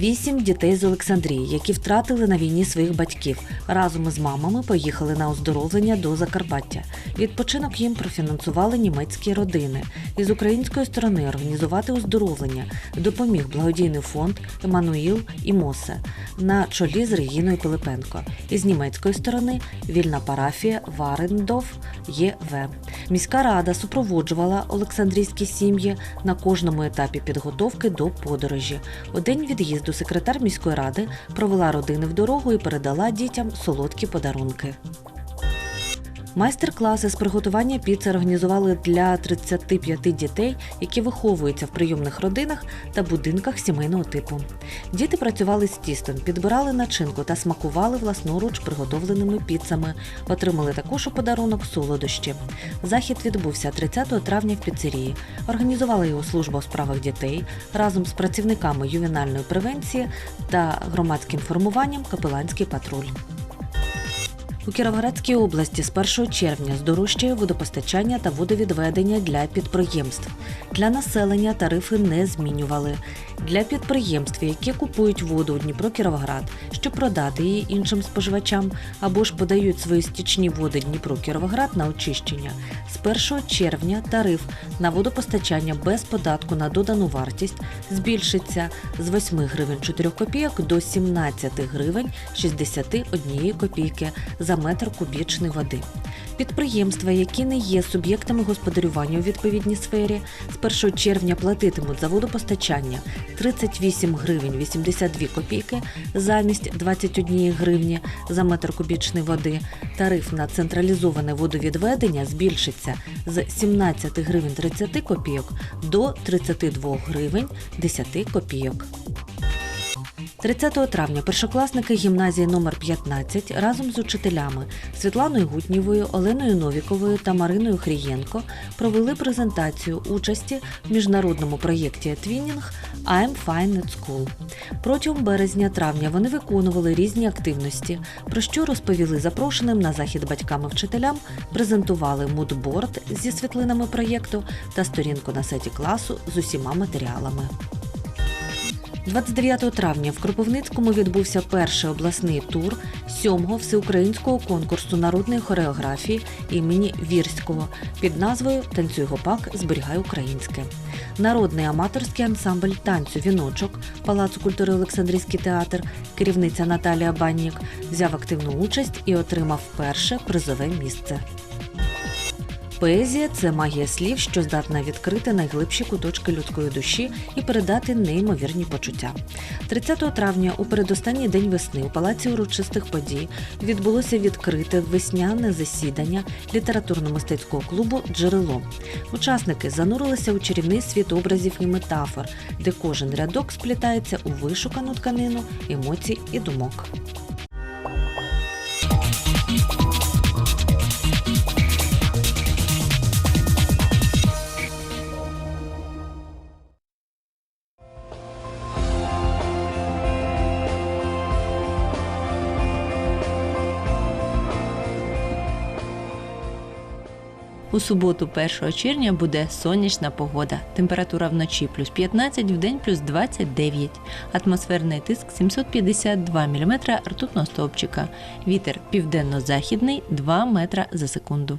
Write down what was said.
Вісім дітей з Олександрії, які втратили на війні своїх батьків, разом із мамами поїхали на оздоровлення до Закарпаття. Відпочинок їм профінансували німецькі родини. Із української сторони організувати оздоровлення допоміг благодійний фонд Еммануїл і Мосе на чолі з Регіною Пилипенко. Із німецької сторони вільна парафія Варендов ЄВ. Міська рада супроводжувала Олександрійські сім'ї на кожному етапі підготовки до подорожі. У день від'їзду секретар міської ради провела родини в дорогу і передала дітям солодкі подарунки. Майстер-класи з приготування піци організували для 35 дітей, які виховуються в прийомних родинах та будинках сімейного типу. Діти працювали з тістом, підбирали начинку та смакували власноруч приготовленими піцами. Отримали також у подарунок солодощі. Захід відбувся 30 травня в піцерії. Організувала його служба у справах дітей разом з працівниками ювенальної превенції та громадським формуванням Капеланський патруль. У Кіровоградській області з 1 червня здорожчає водопостачання та водовідведення для підприємств. Для населення тарифи не змінювали. Для підприємств, які купують воду у Дніпро Кіровоград, щоб продати її іншим споживачам, або ж подають свої стічні води Дніпро Кіровоград на очищення, з 1 червня тариф на водопостачання без податку на додану вартість збільшиться з 8 гривень 4 копійок до 17 гривень 61 копійки за метр кубічний води. Підприємства, які не є суб'єктами господарювання у відповідній сфері, з 1 червня платитимуть за водопостачання 38 гривень 82 копійки замість 21 гривні за метр кубічний води. Тариф на централізоване водовідведення збільшиться з 17 гривень 30 копійок до 32 гривень 10 копійок. 30 травня першокласники гімназії номер 15 разом з учителями Світланою Гутнєвою, Оленою Новіковою та Мариною Хрієнко провели презентацію участі в міжнародному проєкті Твінінг I'm Fine at School. Протягом березня-травня вони виконували різні активності, про що розповіли запрошеним на захід батькам і вчителям, презентували мудборд зі світлинами проєкту та сторінку на сайті класу з усіма матеріалами. 29 травня в Кропивницькому відбувся перший обласний тур сьомого всеукраїнського конкурсу народної хореографії імені Вірського під назвою Танцюй гопак, зберігай українське. Народний аматорський ансамбль танцю Віночок Палацу культури Олександрійський театр, керівниця Наталія Баннік, взяв активну участь і отримав перше призове місце. Поезія це магія слів, що здатна відкрити найглибші куточки людської душі і передати неймовірні почуття. 30 травня, у передостанній день весни, у палаці урочистих подій відбулося відкрите весняне засідання літературно-мистецького клубу Джерело. Учасники занурилися у чарівний світ образів і метафор, де кожен рядок сплітається у вишукану тканину емоцій і думок. У суботу, 1 червня, буде сонячна погода. Температура вночі плюс 15, вдень плюс 29. Атмосферний тиск 752 мм ртутного стовпчика. Вітер південно-західний 2 метра за секунду.